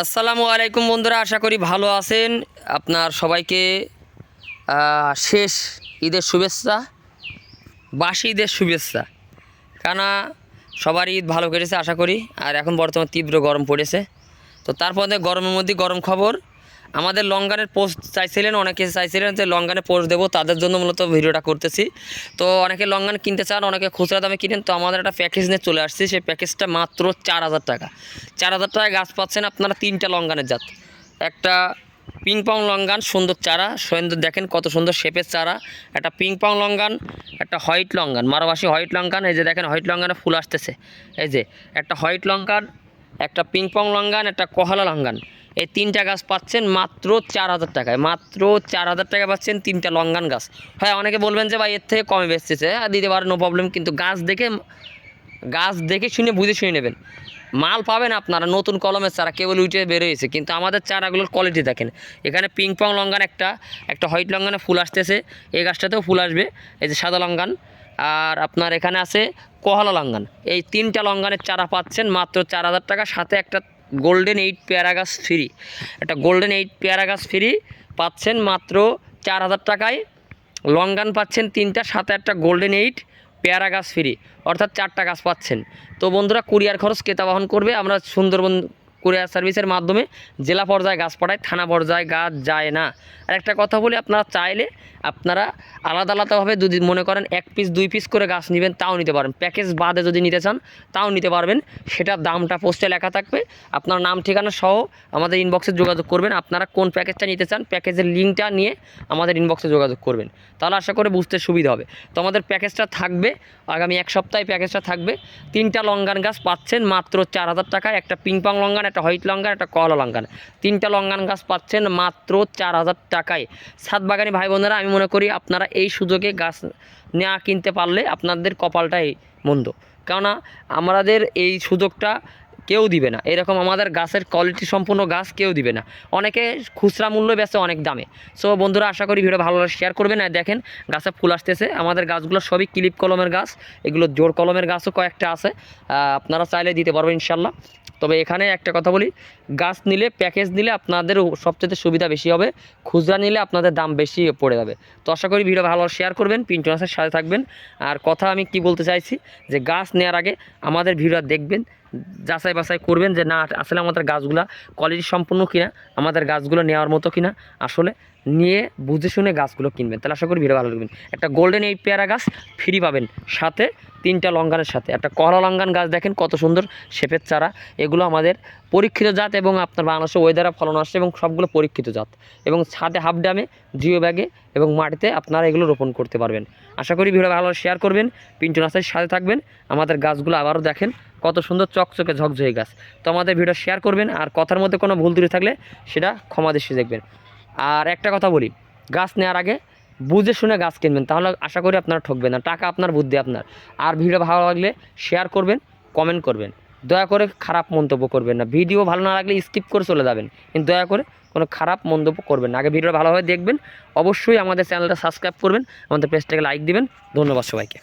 আসসালামু আলাইকুম বন্ধুরা, আশা করি ভালো আছেন। আপনার সবাইকে শেষ ঈদের শুভেচ্ছা, বাসি ঈদের শুভেচ্ছা। কেননা সবার ঈদ ভালো কেটেছে, আশা করি। আর এখন বর্তমানে তীব্র গরম পড়েছে। তো তারপর গরমের মধ্যে গরম খবর আমাদের লঙ্গানের পোস্ট চাইছিলেন, অনেকে চাইছিলেন যে লঙ্গানে পোস্ট দেবো, তাদের জন্য মূলত ভিডিওটা করতেছি। তো অনেকে লঙ্গান কিনতে চান, অনেকে খুচরা দামে কিনেন, তো আমাদের একটা প্যাকেজ নিয়ে চলে আসছি, সেই প্যাকেজটা মাত্র চার হাজার টাকা। চার হাজার টাকায় গাছ পাচ্ছেন আপনারা তিনটা লঙ্গানের জাত। একটা পিং পং লঙ্গান সুন্দর চারা, সুন্দর দেখেন কত সুন্দর শেপের চারা। একটা পিং পং লঙ্গান একটা হোয়াইট লঙ্গান মারবাসী হোয়াইট লঙ্কান এই যে দেখেন হোয়াইট লঙ্কানে ফুল আসতেছে। এই যে একটা হোয়াইট লঙ্কান একটা পিং পং লঙ্গান একটা কহালা লঙ্গান এই তিনটা গাছ পাচ্ছেন মাত্র চার হাজার টাকায়। মাত্র চার হাজার টাকা পাচ্ছেন তিনটা লঙ্গান গাছ। হ্যাঁ অনেকে বলবেন যে, ভাই, এর থেকে কমে বেচতেছে। হ্যাঁ দিতে পারে নো প্রবলেম কিন্তু গাছ দেখে গাছ দেখে শুনে, বুঝে শুনে নেবেন। মাল পাবেন আপনারা, নতুন কলমের চারা, কেবল উঠে বেরোয়েছে কিন্তু আমাদের চারাগুলোর কোয়ালিটি দেখেন। এখানে পিং পং লঙ্গান একটা একটা হোয়াইট লঙ্গানে ফুল আসতেছে। এই গাছটাতেও ফুল আসবে। এই যে সাদা লঙ্গান। আর আপনার এখানে আছে কোহালা লঙ্গান। এই তিনটা লঙ্গানের চারা পাচ্ছেন মাত্র চার হাজার টাকা। সাথে একটা গোল্ডেন এইট পেয়ারা গাছ ফ্রি একটা গোল্ডেন এইট পেয়ারা গাছ ফ্রি পাচ্ছেন মাত্র চার হাজার টাকায়। লঙ্গান পাচ্ছেন তিনটা, সাথে একটা গোল্ডেন এইট পেয়ারা গাছ ফ্রি অর্থাৎ চারটা গাছ পাচ্ছেন। তো বন্ধুরা, কুরিয়ার খরচ ক্রেতা বহন করবে। আমরা সুন্দরবন কুরিয়ার সার্ভিসের মাধ্যমে জেলা পর্যায়ে গাছ পাঠাই থানা পর্যায়ে গাছ যায় না। আর একটা কথা বলি, আপনারা চাইলে আপনারা আলাদা আলাদাভাবে যদি মনে করেন এক পিস দুই পিস করে গাছ নেবেন, তাও নিতে পারেন প্যাকেজ বাদে যদি নিতে চান, তাও নিতে পারবেন। সেটার দামটা পোস্টে লেখা থাকবে। আপনার নাম, ঠিকানা সহ আমাদের ইনবক্সে যোগাযোগ করবেন। আপনারা কোন প্যাকেজটা নিতে চান প্যাকেজের লিঙ্কটা নিয়ে আমাদের ইনবক্সে যোগাযোগ করবেন। তাহলে আশা করে বুঝতে সুবিধা হবে। তো আমাদের প্যাকেজটা থাকবে, আগামী এক সপ্তাহে প্যাকেজটা থাকবে। তিনটা লঙ্গান গাছ পাচ্ছেন, মাত্র চার হাজার টাকায়। একটা পিংপং লঙ্গান, একটা হোয়াইট লঙ্গান, একটা কলা লঙ্গান। তিনটা লঙ্গান গাছ পাচ্ছেন, মাত্র চার হাজার টাকায়। সাত বাগানি ভাই বোনেরা আমি মনে করি আপনারা এই সুযোগে গাছ না কিনতে পারলে আপনাদের কপালটাই মন্দ। কেননা আমাদের এই সুযোগটা কেউ দিবে না। এরকম আমাদের গাছের কোয়ালিটি সম্পূর্ণ গাছ কেউ দিবে না। অনেকে খুচরা মূল্য বেচে অনেক দামে। সো বন্ধুরা, আশা করি ভিডিও ভালো শেয়ার করবেন। আর দেখেন, গাছে ফুল আসতেছে। আমাদের গাছগুলো সবই ক্লিপ কলমের গাছ। এগুলো জোর কলমের গাছও কয়েকটা আছে। আপনারা চাইলে দিতে পারবেন ইনশাল্লাহ তবে এখানে একটা কথা বলি, গাছ নিলে প্যাকেজ নিলে আপনাদের সবচেয়ে সুবিধা বেশি হবে। খুচরা নিলে আপনাদের দাম বেশি পড়ে যাবে। তো আশা করি ভিডিও ভালো শেয়ার করবেন, পিন্টু নাসের সাথে থাকবেন। আর কথা আমি কি বলতে চাইছি, যে গাছ নেওয়ার আগে আমাদের ভিডিও দেখবেন। যাচাই বাছাই করবেন যে না, আসলে আমাদের গাছগুলা কোয়ালিটি সম্পূর্ণ কিনা, আমাদের গাছগুলো নেওয়ার মতো কিনা, আসলে নিয়ে বুঝে শুনে গাছগুলো কিনবেন। তাহলে আশা করি ভিডিও ভালো লাগবেন একটা গোল্ডেন এই পেয়ারা গাছ ফ্রি পাবেন সাথে তিনটা লঙ্গানের সাথে। একটা কলা লঙ্গান গাছ দেখেন কত সুন্দর শেপের চারা। এগুলো আমাদের পরীক্ষিত জাত এবং আপনার বাংলাদেশে ওয়েদারে ফলন আসছে এবং সবগুলো পরীক্ষিত জাত। এবং ছাদে হাফ ড্যামে জিও ব্যাগে এবং মাটিতে আপনারা এগুলো রোপণ করতে পারবেন। আশা করি ভিডিও ভালো শেয়ার করবেন। পিন্টু নাচের সাথে থাকবেন। আমাদের গাছগুলো আবারও দেখেন কত সুন্দর চকচকে ঝকঝকে গাছ। তো আমাদের ভিডিও শেয়ার করবেন আর কথার মধ্যে কোনো ভুল ত্রুটি থাকলে সেটা ক্ষমা দৃষ্টি দেখবেন। আর একটা কথা বলি, গাছ নেওয়ার আগে বুঝে শুনে গাছ কিনবেন, তাহলে আশা করি আপনারা ঠকবেন না, টাকা আপনার, বুদ্ধি আপনার। আর ভিডিও ভালো লাগলে শেয়ার করবেন কমেন্ট করবেন। দয়া করে খারাপ মন্তব্য করবেন না, ভিডিও ভালো না লাগলে স্কিপ করে চলে যাবেন, কিন্তু দয়া করে কোনো খারাপ মন্তব্য করবেন না। আগে ভিডিওটা ভালোভাবে দেখবেন, অবশ্যই আমাদের চ্যানেলটা সাবস্ক্রাইব করবেন, আমাদের পেজটাকে লাইক দিবেন, ধন্যবাদ সবাইকে।